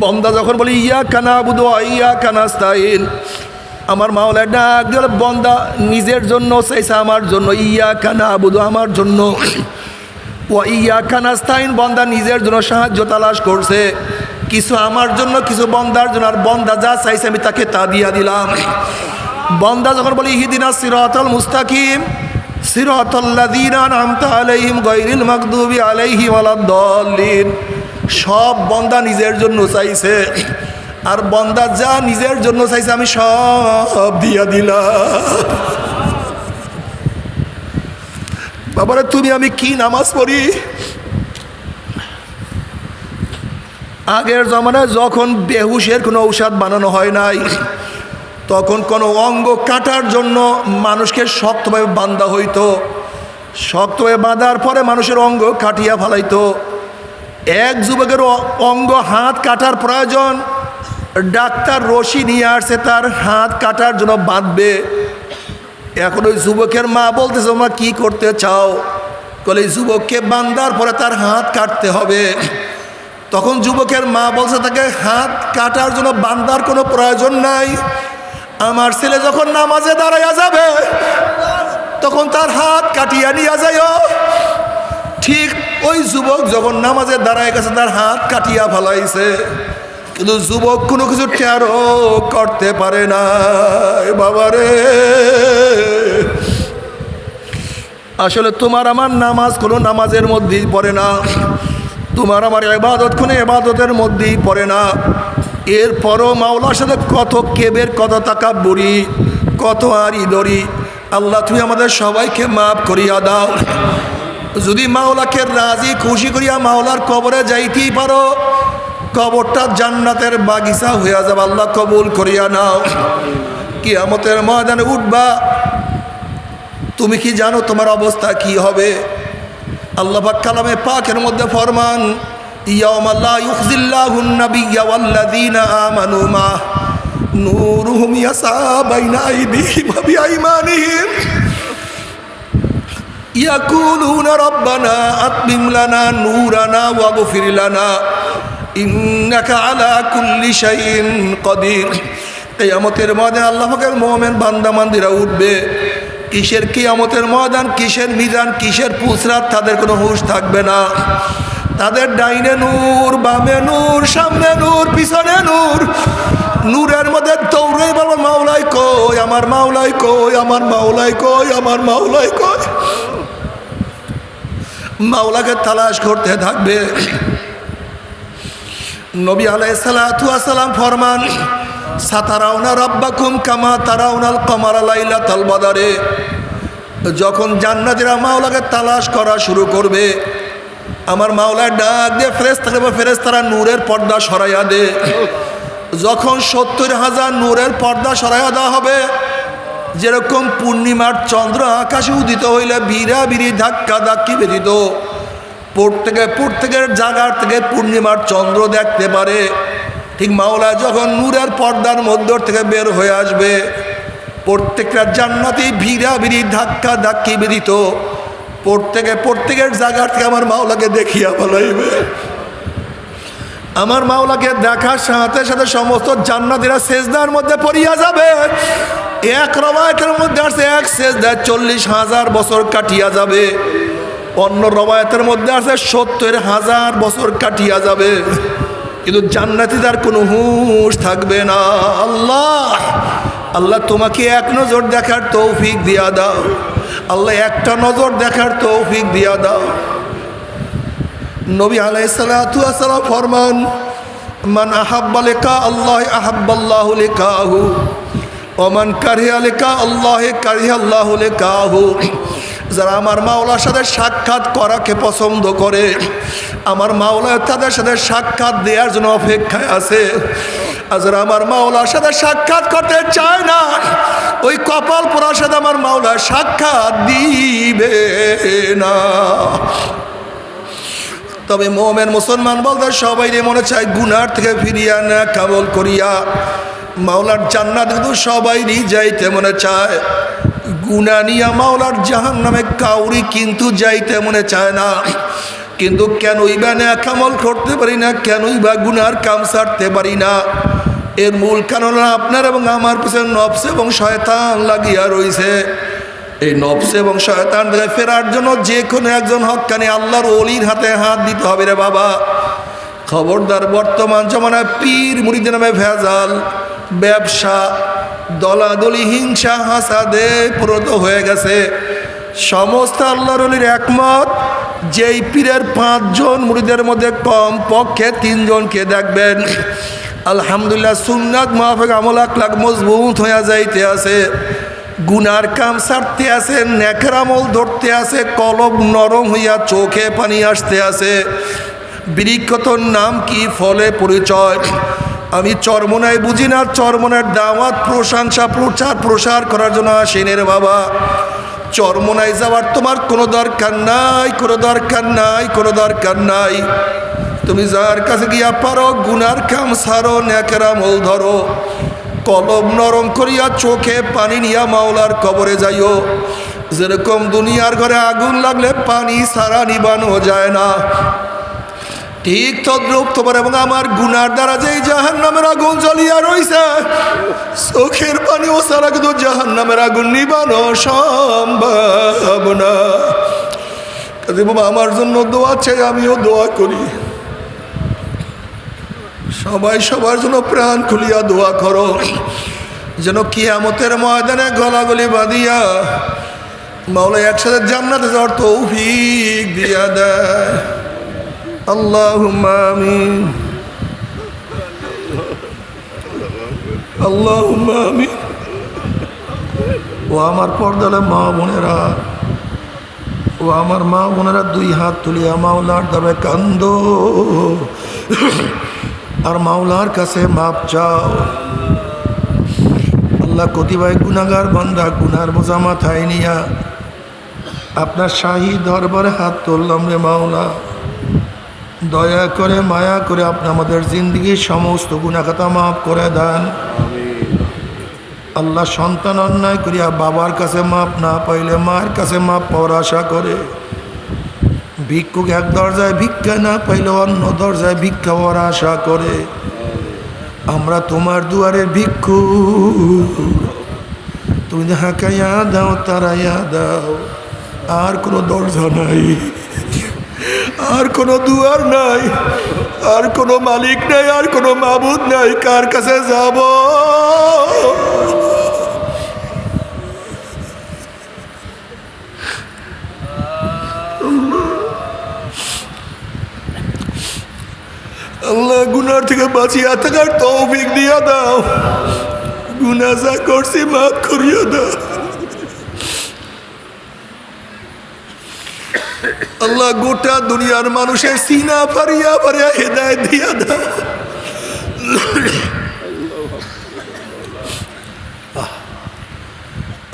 বন্দা যখন বলি, ইয়া কানা বুধ ইয়া কানাস্তাইন আমার মাওলা ডাক দিল বন্দা, নিজের জন্য চাইছে আমার জন্য, ইয়া কানা বুধ আমার জন্য। ও ইয়া কানাস্তাইন বন্দা নিজের জন্য সাহায্য তালাশ করছে। কিছু আমার জন্য, কিছু বন্দার জন্য, আর বন্দা যা চাইছে আমি তাকে তা দিয়া দিলাম। বন্দা যখন বলি হিদিনা সিরাতাল মুস্তাকিম, সিরাতাল্লাযীনা আনআমতা আলাইহিম গায়রিল মাগদুবি আলাইহিম ওয়ালাদ-দাল্লিন সব বন্দা নিজের জন্য চাইছে। আর বন্দা যা নিজের জন্য চাইছে, আমি সব দিয়া দিলাম। বাবারে, তুমি আমি কি নামাজ পড়ি? আগের জমানায় যখন বেহুশের কোনো ঔষধ বানানো হয় নাই, তখন কোনো অঙ্গ কাটার জন্য মানুষকে শক্তভাবে বান্ধা হইতো। শক্তভাবে বাঁধার পরে মানুষের অঙ্গ কাটিয়া ফেলাইতো। এক যুবকের অঙ্গ হাত কাটার প্রয়োজন। ডাক্তার রশি নিয়ে আসছে, তার হাত কাটার জন্য বাঁধবে। এখন ওই যুবকের মা বলতেছে তোমরা কি করতে চাও? বলে যুবককে বান্ধার পরে তার হাত কাটতে হবে। তখন যুবকের মা বলছে, তাকে হাত কাটার জন্য বান্ধার কোনো প্রয়োজন নাই। আমার ছেলে যখন নামাজে দাঁড়াইয়া যাবে, তখন তার হাত কাটিয়া নিয়ে যায় ঠিক ওই যুবক যখন নামাজের দাঁড়ায় গেছে তার হাত কাটিয়া ফেলাইছে, কিন্তু যুবক কোনো কিছু টেরো করতে পারে না। বাবারে। আসলে তোমার আমার নামাজ কোনো নামাজের মধ্যেই পড়ে না। তোমার আমার এবাদত কোনো এবাদতের মধ্যেই পড়ে না। এরপরও মাওলার সাথে কত কেবের, কত টাকা বুড়ি কত আর ইদরি আল্লাহ, তুমি আমাদের সবাইকে মাফ করিয়া দাও। যদি মাওলাকে রাজি, খুশি করিয়া মাওলার কবরে যাইতেই পারো, কবরটা জান্নাতের বাগিচা হইয়া যাবে। আল্লাহ কবুল করিয়া নাও। কিয়ামতের ময়দানে উঠবা। তুমি কি জানো তোমার অবস্থা কি হবে? আল্লাহ কালামে পাকের মধ্যে ফরমান, ইয়াউম ইয়াকুলুনা রাব্বানা আতমিম লানা নূরানা ওয়াগফির লানা। ইন্নাকা আলা কুল্লি শাইইন কাদির। কিয়ামতের ময়দানে আল্লাহ পাকের মুমিন বান্দা মান্দিরা উঠবে। কিসের কিয়ামতের ময়দান, কিসের মিজান, কিসের পুসরাত, তাদের কোনো হুঁশ থাকবে না। তাদের ডাইনে নূর, বামে নূর, সামনে নূর, পিছনে নূর। নূরের মধ্যে দৌড়ে বলব মাওলাই কই? আমার মাওলাই কই? আমার মাওলাই কই? আমার মাওলাই কই? মাওলাকে তালাশ করতে থাকবে। নবী আলাই সালাম ফরমান, সাতারাউনা রব্বাকুম কামা তারাউনাল কমার লাইলা তালবাদারে যখন জান্নাতিরা মাওলাকে তালাশ করা শুরু করবে, আমার মাওলার ডাক দিয়ে ফেরেস থাকবে ফেরেস তারা নূরের পর্দা সরাইয়া দে। যখন সত্তর হাজার নূরের পর্দা সরাইয়া দেওয়া হবে যেরকম পূর্ণিমার চন্দ্র আকাশে উদিত হইলে বিরা বিরি ধাক্কা ধাক্কি বেরিত প্রত্যেকে প্রত্যেকের জায়গার থেকে পূর্ণিমার চন্দ্র দেখতে পারে। ঠিক মাওলা, যখন নূরের পর্দার মধ্য থেকে বের হয়ে আসবে, প্রত্যেকটা জান্নাতি ভিড়া ভিড়ি ধাক্কা ধাক্কি বেরিত প্রত্যেকে প্রত্যেকের জায়গার থেকে আমার মাওলাকে দেখিয়া বলাইবে। আমার মাওলাকে দেখার সাথে সাথে সমস্ত জান্নাতিরা সেজদার মধ্যে পড়িয়া যাবে। এক রবায়তের মধ্যে আছে এক সেজদায় চল্লিশ হাজার বছর কাটিয়া যাবে। অন্য রবায়তের মধ্যে আছে সত্তর হাজার বছর কাটিয়া যাবে। কিন্তু জান্নাতিদার কোনো হুঁশ থাকবে না। আল্লাহ আল্লাহ তোমাকে এক নজর দেখার তৌফিক দিয়া দাও। আল্লাহ একটা নজর দেখার তৌফিক দিয়া দাও। নবী আলাইসালাম ফরমান, মান আহাব্বা লেখা আল্লাহ, আহাব্বাল্লাহ ওমান কারিয়া লেখা, আল্লাহ কারিয়া আল্লাহ লেখাহু। যারা আমার মাওলার সাথে সাক্ষাৎ করাকে পছন্দ করে, আমার মাওলা তাদের সাথে সাক্ষাৎ দেওয়ার জন্য অপেক্ষায় আছে। আর যারা আমার মাওলার সাথে সাক্ষাৎ করতে চায় না, ওই কপাল পরার সাথে আমার মাওলা সাক্ষাৎ দিবে না। তবে মোমেন মুসলমান বলতে সবাই মনে চায়, গুনার থেকে ফিরিয়া না কাবল করিয়া। মাওলার জান্নাত কিন্তু সবাইরই যাইতে মনে চায়। গুনা নিয়া মাওলার জাহান নামে কাউরি কিন্তু যাইতে মনে চায় না। কিন্তু কেনই বা ন্যাকামল করতে পারি না, কেনই বা গুনার কাম সারতে পারি না। এর মূল কারণ আপনার এবং আমার পিছনে নবস এবং শয়তান লাগিয়া রয়েছে এই নবস এবং শয়তান থেকে ফেরার জন্য যে কোনো একজন হকানি আল্লাহর অলির হাতে হাত দিতে হবে রে বাবা। খবরদার বর্তমান জমানায় পীর মুড়িদের নামে ভেজাল। ব্যবসা, দলাদলি, হিংসা, হাসাদে পুরত হয়ে গেছে। সমস্ত আল্লাহর অলির একমত, যেই পীরের পাঁচজন মুড়িদের মধ্যে কম পক্ষে তিনজনকে দেখবেন। আলহামদুলিল্লাহ সুন্নাত মাহফেক আমল লাখ মজবুত হইয়া যাইতে আছে। গুনার কাম সারতে আছে, নেকের আমল ধরতে আছে কলব নরম হইয়া চোখে পানি আসতে আছে। বৃক্ষতর নাম কি? ফলে পরিচয়। আমি চরমনায় বুঝি না, চরমনার দাওয়াত, প্রশংসা, প্রচার, প্রসার করার জন্য আসেনের বাবা। চরমনায় যাওয়ার তোমার কোনো দরকার নাই, কোনো দরকার নাই, কোনো দরকার নাই। তুমি যার কাছে গিয়া পারো, গুনার কাম সারো নেকের আমল ধরো। কলম নরম করিয়া চোখে পানি নিয়া মাওলার কবরে যাইও। যেরকম দুনিয়ার ঘরে আগুন লাগলে পানি সারা নিবানো যায় না। ঠিক তদ্রুপ তোমার এবং আমার গুনার দ্বারা যেই জাহান নামের আগুন জ্বলিয়া রইছে, চোখের পানি ও সারা কিন্তু জাহান নামের আগুন নিবানো সম্ভব না। কাজে বাবা, আমার জন্য দোয়া চাই, আমিও দোয়া করি। সবাই সবার জন্য প্রাণ খুলিয়া দোয়া করো, যেন কিয়ামতের ময়দানে গলাগলি বাঁধিয়া মাওলা একসাথে জান্নাতে যাওয়ার তৌফিক দিয়া দেয়। আল্লাহ আমিন আল্লাহ আমিন ও আমার পর্দালে মা বোনেরা, ও আমার মা বোনেরা দুই হাত তুলিয়া মাওলার দাবে কান্দ। আর মাওলার কাছে মাপ চাও। আল্লাহ কতিবাই গুনাগার বন্ধা গুনার বোঝা মাথায় নিয়া আপনার শাহী দরবারে হাত তুললাম রে মাওলা। দয়া করে মায়া করে আপনি আমাদের জিন্দগির সমস্ত গুণাখাতা মাফ করে দেন। আল্লাহ সন্তান অন্যায় করিয়া বাবার কাছে মাপ না পাইলে মায়ের কাছে মাপ পাওয়ার আশা করে। ভিক্ষুক এক দরজায় ভিক্ষা না পাইলে অন্য দরজায় ভিক্ষা পাওয়ার আশা করে। আমরা তোমার দুয়ারে ভিক্ষু তুমি হাঁকাইয়া দাও তারাইয়া দাও। আর কোনো দরজা নাই। আর কোনো দুয়ার নাই, আর কোনো মালিক নাই, আর কোনো মাবুদ নাই, কার কাছে যাব? আল্লাহ গুনার থেকে বাঁচিয়া থাকার তৌফিক দিয়া দাও। গুনা যা করছি মাফ করিয়া দাও। আল্লাহ গোটা দুনিয়ার মানুষের সিনা ফারিয়া ফারিয়া হেদায় দিয়া দাও।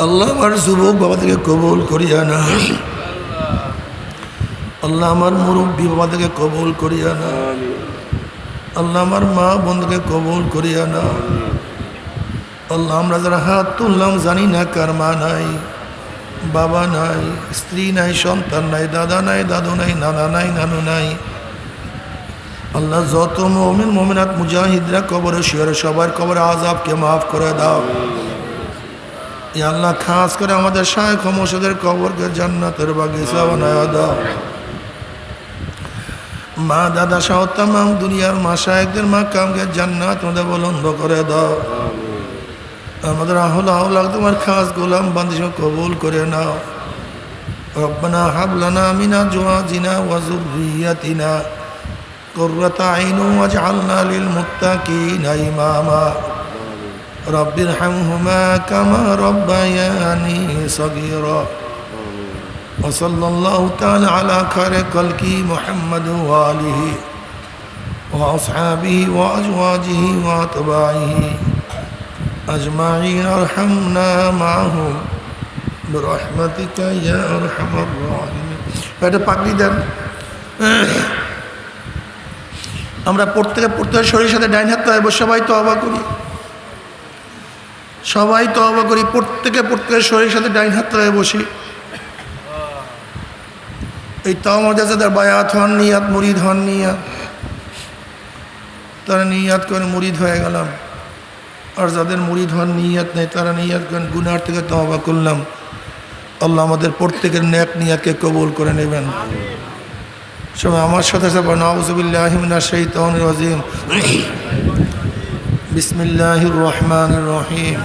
আল্লাহ। আমার যুবক বাবাদেরকে কবুল করিয়া না আল্লাহ আমার মুরব্বী বাবাদেরকে কবুল করিয়া না আল্লাহ আমার মা বন্ধুকে কবুল করিয়া না আল্লাহ আমরা যারা হাত তুললাম জানি না কার মা নাই। বাবা নাই, স্ত্রী নাই, সন্তান নাই, দাদা নাই, দাদু নাই, নানা নাই, নানু নাই। আল্লাহ যত মমিন, মমিনাত মুজাহিদরা কবরে শিয়রে সবার কবরে আজাবকে মাফ করে দাও। আল্লাহ খাস করে আমাদের শায়েখ মসুদের কবরকে জান্নাতের বাগিচা বানায় দাও। মা, দাদা সহ তাম, দুনিয়ার মা শায়েকদের মা কামকে জান্নাত ওদের বলন্দ করে দাও। আমাদের আহল আহলাক তোমার খাস গোলাম বান্দিস কবুল করে নাও রব্বানা হাবলানা মিনা জোয়াজিনা ওয়াজুরিয়াতিনা قرة عين واجعلنا للمتقين إماما رب ارحمهما كما ربياني صغيرا وصلى الله تعالى على خير خلقه محمد وآله وأصحابه وأزواجه وأتباعه أجمعين ارحمنا معهم برحمتك يا أرحم الراحمين এটা পাগড়ি দেন আমরা প্রত্যেকে প্রত্যেক শরীরের সাথে ডাইন হাত তো সবাই তো অবাক করি সবাই তো অবাক করি প্রত্যেকে প্রত্যেকের শরীরের সাথে ডাইন হাত তো বসি এই তাওমর্দা যাদের বায়াত হন নিয়াত মুরিদ হন নিয়াত তারা নিয়াত করে মুরিদ হয়ে গেলাম আর যাদের মুরিদ হন নিয়াত নেই, তারা নিয়াত করেন, গুনার থেকে তবা করলাম। আল্লাহ আমাদের প্রত্যেকের ন্যাক নিয়াতকে কবুল করে নেবেন। সবাই আমার সাথে সাথে নাউজুবিল্লাহিমিনা সেই তহন রাজিম। বিসমিল্লাহির রহমানির রহিম।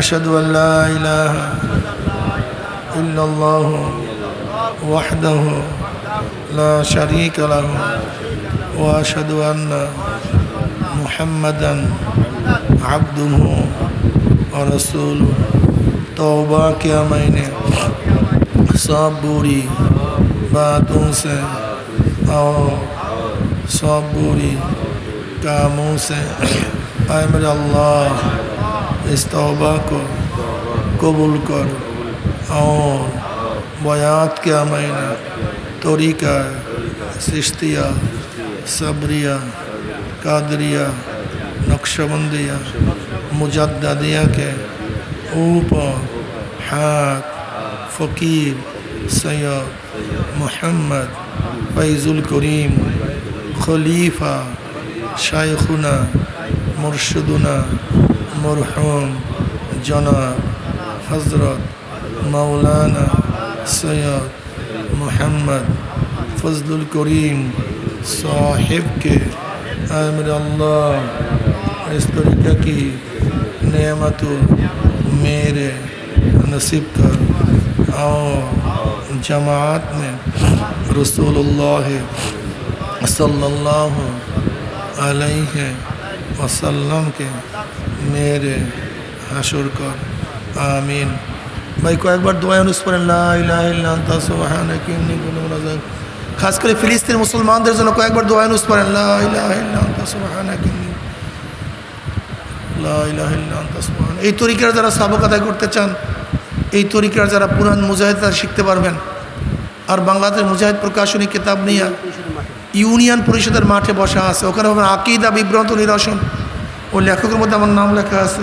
আশহাদু আল্লা ইলাহা ইল্লাল্লাহু ওয়াহদাহু লা শারীকা লাহু ওয়া আন্না محمدا और रसूल तोबा क्या मैंने सब बुरी बातों से और सब बुरी कामों से आए अल्लाह इस तोबा को कबूल कर और बयात क्या मैंने तरीका सिश्तिया सबरिया कादरिया নকশবন্দিয়া, মুজাদ্দাদিয়াকে উপ হাত, ফকির, সৈয়দ মোহাম্মদ ফাইজুল করিম, খলিফা শায়খুনা মুর্শিদুনা, মরহম, জনাব হজরত মাওলানা সৈয়দ মোহাম্মদ ফজলুল করিম সাহেবকে আমির আল্লাহ इस तरीक़े की नियमत मेरे नसीब कर और जमात में रसूल सल्लल्लाहु अलैहि वसल्लम के मेरे हशुर कर। आमीन। भाई, को एक बार दुआएँ उस पर खासकर फिलिस्तीन मुसलमान जन को एक बार दुआएँ उस पर এই তরিকার যারা সাবক আদায় করতে চান, এই তরিকার যারা পুরান মুজাহিদ তারা শিখতে পারবেন। আর বাংলাদেশ মুজাহিদ প্রকাশনী কিতাব নিয়ে ইউনিয়ন পরিষদের মাঠে বসা আছে। ওখানে আকিদা বিভ্রান্ত নিরসন। ও লেখকের মধ্যে আমার নাম লেখা আছে।